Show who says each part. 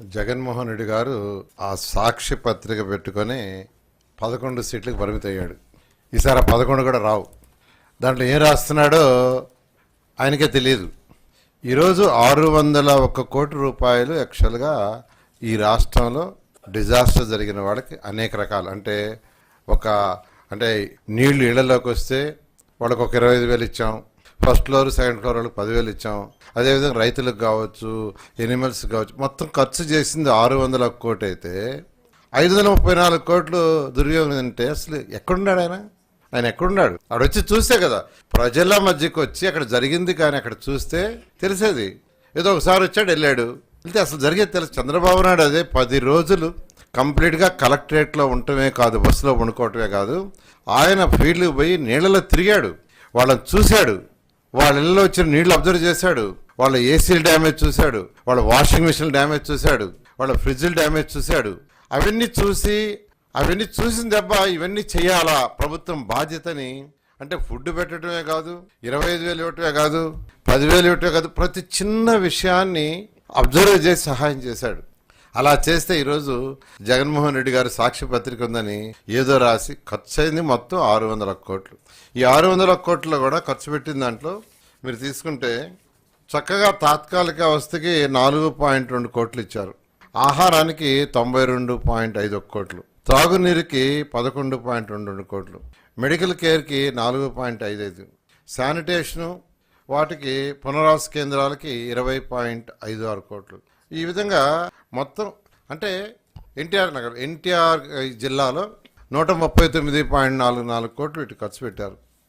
Speaker 1: జగన్మోహన్ రెడ్డి గారు ఆ సాక్షి పత్రిక పెట్టుకొని పదకొండు సీట్లకు పరిమితి అయ్యాడు ఈసారి ఆ పదకొండు కూడా రావు. దాంట్లో ఏం రాస్తున్నాడో ఆయనకే తెలియదు ఈరోజు ఆరు వందల ఒక్క కోటి రూపాయలు యాక్చువల్గా ఈ రాష్ట్రంలో డిజాస్టర్ జరిగిన వాళ్ళకి అనేక రకాలు. అంటే ఒక అంటే నీళ్ళు ఇళ్ళలోకి వస్తే వాళ్ళకు ఒక ఇరవై ఐదు వేలు ఇచ్చాం. ఫస్ట్ ఫ్లోర్ సెకండ్ ఫ్లోర్ వాళ్ళకి పదివేలు ఇచ్చాం. అదేవిధంగా రైతులకు కావచ్చు ఎనిమల్స్ కావచ్చు మొత్తం ఖర్చు చేసింది ఆరు వందల కోటి అయితే ఐదు వందల ముప్పై నాలుగు కోట్లు దుర్యోగం అంటే అసలు ఎక్కడున్నాడు ఆయన? ఆయన ఎక్కడున్నాడు? అక్కడ వచ్చి చూస్తే కదా ప్రజల మధ్యకి వచ్చి అక్కడ జరిగింది కానీ అక్కడ చూస్తే తెలిసేది. ఏదో ఒకసారి వచ్చాడు వెళ్ళాడు. వెళ్తే అసలు జరిగేది తెలుసు చంద్రబాబు నాయుడు అదే పది రోజులు కంప్లీట్గా కలెక్టరేట్లో ఉండటమే కాదు బస్సులో వండుకోవటమే కాదు ఆయన ఫీల్డ్కి పోయి నీళ్ళలో తిరిగాడు. వాళ్ళని చూశాడు. వాళ్ళ ఇళ్ళలో వచ్చిన నీళ్ళు అబ్జర్వ్ చేశాడు. వాళ్ళ ఏసీలు డ్యామేజ్ చూశాడు. వాళ్ళ వాషింగ్ మిషన్ డ్యామేజ్ చూశాడు. వాళ్ళ ఫ్రిడ్జ్లు డ్యామేజ్ చూశాడు. అవన్నీ చూసి అవన్నీ చూసిన దెబ్బ ఇవన్నీ చేయాలా ప్రభుత్వం బాధ్యతని? అంటే ఫుడ్ పెట్టడమే కాదు ఇరవై ఐదు వేలు ఇవ్వటమే కాదు పదివేలు ఇవ్వటమే కాదు ప్రతి చిన్న విషయాన్ని అబ్జర్వ్ చేసి సహాయం చేశాడు. అలా చేస్తే ఈరోజు జగన్మోహన్ రెడ్డి గారు సాక్షి పత్రిక ఉందని ఏదో రాసి ఖర్చు అయింది మొత్తం ఆరు వందల కోట్లు. ఈ ఆరు వందల కోట్లు కూడా ఖర్చు పెట్టిన దాంట్లో మీరు తీసుకుంటే చక్కగా తాత్కాలిక అవస్థకి నాలుగు పాయింట్ రెండు కోట్లు ఇచ్చారు. ఆహారానికి తొంభై రెండు పాయింట్ ఐదు కోట్లు. త్రాగునీరుకి పదకొండు పాయింట్ రెండు రెండు కోట్లు. మెడికల్ కేర్కి నాలుగు పాయింట్ ఐదు ఐదు. శానిటేషను వాటికి పునరావాస కేంద్రాలకి ఇరవై పాయింట్ ఐదు ఆరు కోట్లు. ఈ విధంగా మొత్తం అంటే ఎన్టీఆర్ నగర్ ఎన్టీఆర్ జిల్లాలో నూట ముప్పై తొమ్మిది పాయింట్ నాలుగు నాలుగు కోట్లు ఇటు ఖర్చు పెట్టారు.